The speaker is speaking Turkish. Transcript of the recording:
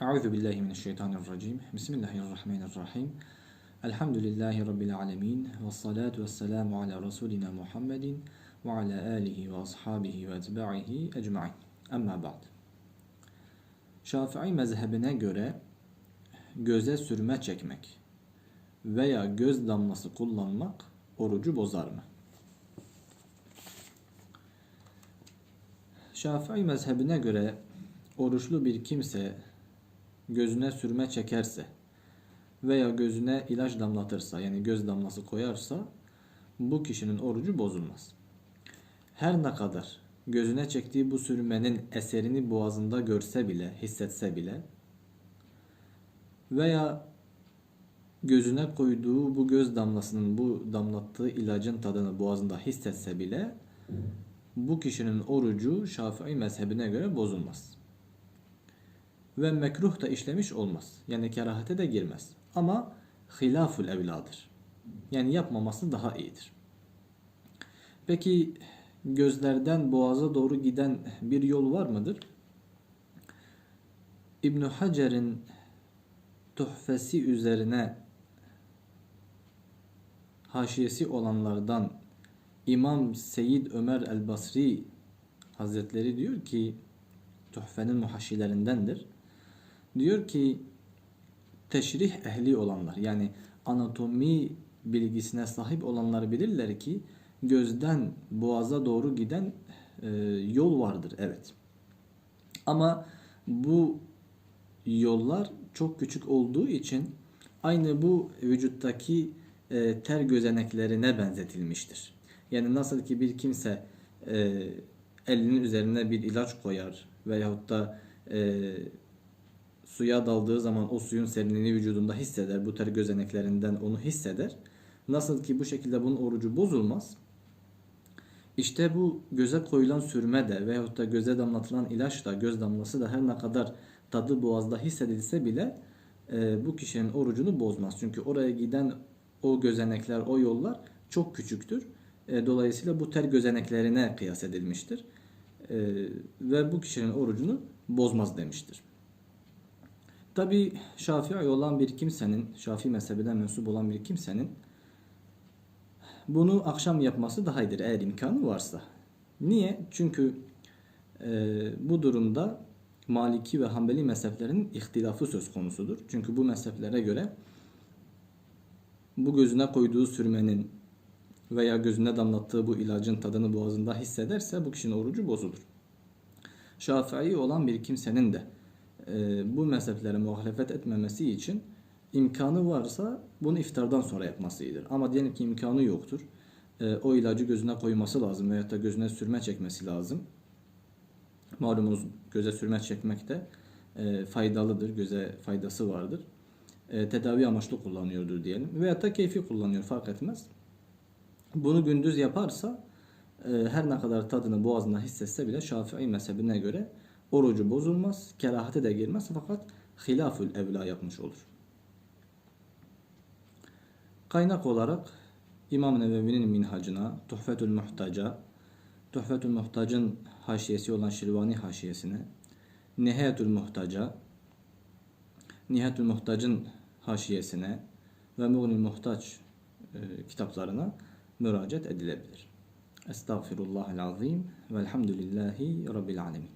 Euzu billahi mineşşeytanirracim. Bismillahirrahmanirrahim. Elhamdülillahi rabbil alamin ve salatu vesselamu ala rasulina Muhammedin ve ala alihi ve ashabihi ve etba'ihi ecmaîn. Amma ba'd. Şafii mezhebine göre göze sürme çekmek veya göz damlası kullanmak orucu bozar mı? Şafii mezhebine göre oruçlu bir kimse gözüne sürme çekerse veya gözüne ilaç damlatırsa yani göz damlası koyarsa bu kişinin orucu bozulmaz. Her ne kadar gözüne çektiği bu sürmenin eserini boğazında görse bile, hissetse bile veya gözüne koyduğu bu göz damlasının, bu damlattığı ilacın tadını boğazında hissetse bile bu kişinin orucu Şafii mezhebine göre bozulmaz. Ve mekruh da işlemiş olmaz. Yani kerahate de girmez. Ama hilaful evladır. Yani yapmaması daha iyidir. Peki gözlerden boğaza doğru giden bir yol var mıdır? İbn Hacer'in tuhfesi üzerine haşiyesi olanlardan İmam Seyyid Ömer el-Basri Hazretleri diyor ki Tuhfe'nin muhaşilerindendir. Diyor ki teşrih ehli olanlar yani anatomi bilgisine sahip olanlar bilirler ki gözden boğaza doğru giden e, yol vardır evet. Ama bu yollar çok küçük olduğu için aynı bu vücuttaki e, ter gözeneklerine benzetilmiştir. Yani nasıl ki bir kimse e, elinin üzerine bir ilaç koyar veyahut da e, suya daldığı zaman o suyun serinliğini vücudunda hisseder. Bu ter gözeneklerinden onu hisseder. Nasıl ki bu şekilde bunun orucu bozulmaz. İşte bu göze koyulan sürme de veyahut da göze damlatılan ilaç da göz damlası da her ne kadar tadı boğazda hissedilse bile e, bu kişinin orucunu bozmaz. Çünkü oraya giden o gözenekler, o yollar çok küçüktür. E, dolayısıyla bu ter gözeneklerine kıyas edilmiştir. E, ve bu kişinin orucunu bozmaz demiştir. Tabi Şafii olan bir kimsenin, Şafii mezhebine mensup olan bir kimsenin bunu akşam yapması daha iyidir eğer imkanı varsa. Niye? Çünkü e, bu durumda Maliki ve Hanbeli mezheplerinin ihtilafı söz konusudur. Çünkü bu mezheplere göre bu gözüne koyduğu sürmenin veya gözüne damlattığı bu ilacın tadını boğazında hissederse bu kişinin orucu bozulur. Şafii olan bir kimsenin de e, bu mezheplere muhalefet etmemesi için imkanı varsa bunu iftardan sonra yapması iyidir. Ama diyelim ki imkanı yoktur. E, o ilacı gözüne koyması lazım veyahut da gözüne sürme çekmesi lazım. Malumunuz göze sürme çekmek de e, faydalıdır. Göze faydası vardır. Tedavi amaçlı kullanıyordur diyelim. Veyahut da keyfi kullanıyor fark etmez. Bunu gündüz yaparsa her ne kadar tadını boğazında hissetse bile Şafii mezhebine göre orucu bozulmaz, kerahate de girmez fakat hilafül evla yapmış olur. Kaynak olarak İmam Nevevi'nin minhacına, Tuhfetül Muhtaca, Tuhfetül Muhtac'ın haşiyesi olan Şirvani haşiyesine, Nihayetül Muhtaca, Nihayetül Muhtac'ın haşiyesine ve Muğnil Muhtaç e, kitaplarına müracaat edilebilir. Estağfirullahal azim velhamdülillahi rabbil alemin.